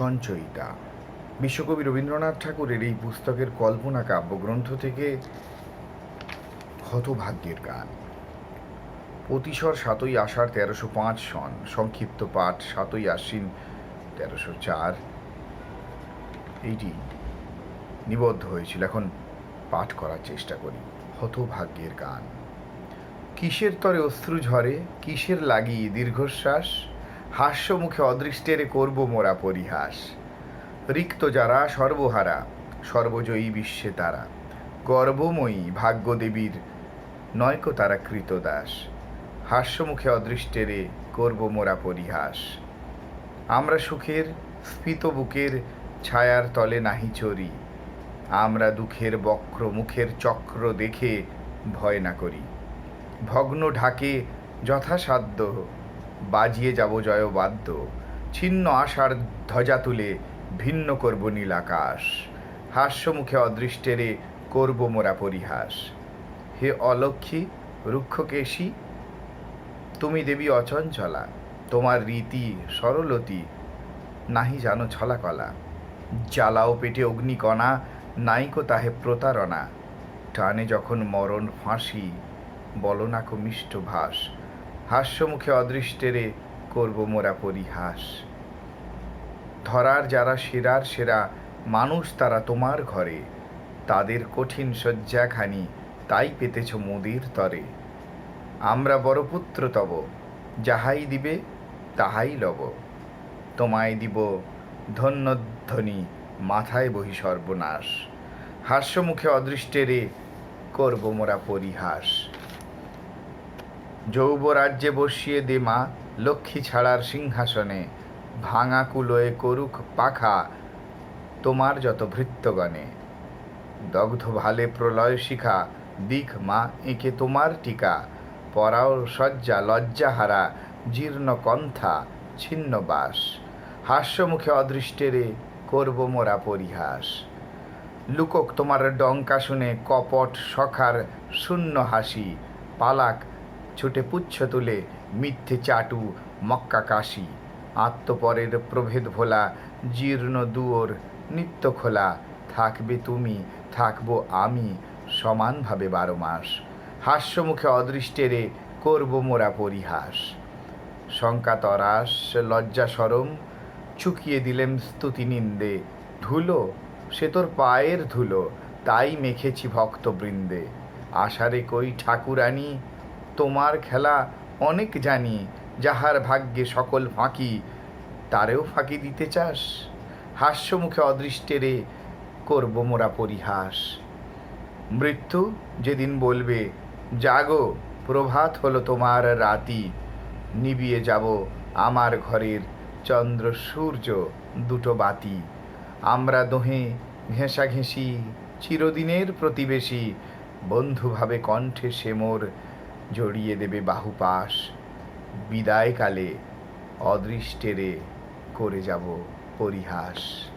সঞ্চয়িতা। বিশ্বকবি রবীন্দ্রনাথ ঠাকুরের এই পুস্তকের কল্পনা কাব্যগ্রন্থ থেকে হতভাগ্যের গান। অতিশর সাতই আষাঢ় তেরোশো পাঁচ সন, সংক্ষিপ্ত পাঠ সাতই আশ্বিন তেরোশো চার। এইটি নিবদ্ধ হয়েছিল, এখন পাঠ করার চেষ্টা করি। হতভাগ্যের গান। কিসের তরে অশ্রু ঝরে, কিসের লাগি দীর্ঘশ্বাস? হাস্য মুখে অদৃষ্টের করব মোরা পরিহাস। রিক্ত যারা, সর্বহারা, সর্বজয়ী বিশ্বে তারা। গর্বময়ী ভাগ্যদেবীর, নয়কো তারা কৃতদাস। হাস্যমুখে অদৃষ্টেরে করব মোরা পরিহাস। আমরা সুখের, স্ফীত বুকের ছায়ার তলে নাহি চরি আমরা দুঃখের বক্র মুখের চক্র দেখে ভয় না করি। ভগ্ন ঢাকে যথাসাধ্য বাজিয়ে যাব জয় বাদ্য। ছিন্ন আশার ধ্বজা তুলে ভিন্ন করব নীল আকাশ। হাস্যমুখে অদৃষ্টেরে করব মোরা পরিহাস। হে অলক্ষী রুক্ষকেশী, তুমি দেবী অচঞ্চলা, তোমার রীতি সরলতি নাহি জানো ছলাকলা। জ্বালাও পেটে অগ্নিকণা, নাইকো তাহে প্রতারণা। টানে যখন মরণ ফাঁসি, বলো না কো মিষ্ট ভাস। হাস্যমুখে অদৃষ্টেরে করব মোরা পরিহাস। ধরার যারা সেরার সেরা মানুষ তারা তোমার ঘরে। তাদের কঠিন শয্যাখানি তাই পেতেছ মোদির তরে। আমরা বড় পুত্র তব, যাহাই দিবে তাহাই লব। তোমায় দিব ধন্যধ্বনি, মাথায় বহি সর্বনাশ। হাস্যমুখে অদৃষ্টেরে করব মোরা পরিহাস। যৌবরাজ্যে বসিয়ে দে মা, লক্ষ্মী ছাড়ার সিংহাসনে। ভাঙা কুলোয় করুক পাখা তোমার যত ভৃত্যগণে। দগ্ধ ভালে প্রলয় শিখা, দিক মা, এঁকে তোমার টিকা। পরাও শয্যা লজ্জাহারা, জীর্ণ কন্থা, ছিন্ন বাস। হাস্যমুখে অদৃষ্টেরে করব মোরা পরিহাস। লুকক তোমার ডঙ্কা শুনে, কপট সখার শূন্য হাসি, পালাক ছুটে পুচ্ছ তুলে, মিথ্যে চাটু, মক্কা কাশি। আত্মপরের প্রভেদ ভোলা, জীর্ণ দুয়োর নিত্য খোলা। থাকবে তুমি, থাকব আমি, সমানভাবে বারো মাস। হাস্যমুখে অদৃষ্টেরে করব মোরা পরিহাস। শঙ্কা তরাস, লজ্জা সরম, চুকিয়ে দিলেম স্তুতি নিন্দে। ধুলো, সে তোর পায়ের ধুলো, তাই মেখেছি ভক্তবৃন্দে। আষাঢ়ে কই ঠাকুরানী তোমার খেলা অনেক জানি, যাহার ভাগ্যে সকল ফাঁকি, তারেও ফাঁকি দিতে চাস। হাস্যমুখে অদৃষ্টেরে করব মোরা পরিহাস। মৃত্যু যেদিন বলবে, জাগো, প্রভাত হলো তোমার রাতি, নিবিয়ে যাব আমার ঘরের চন্দ্র সূর্য দুটো বাতি। আমরা দোহে ঘেঁষাঘেঁষি, চিরদিনের প্রতিবেশী, বন্ধুভাবে কণ্ঠে সে মোর জড়িয়ে দেবে বাহুপাশ বিদায়কালে অদৃষ্টেরে করে যাব পরিহাস।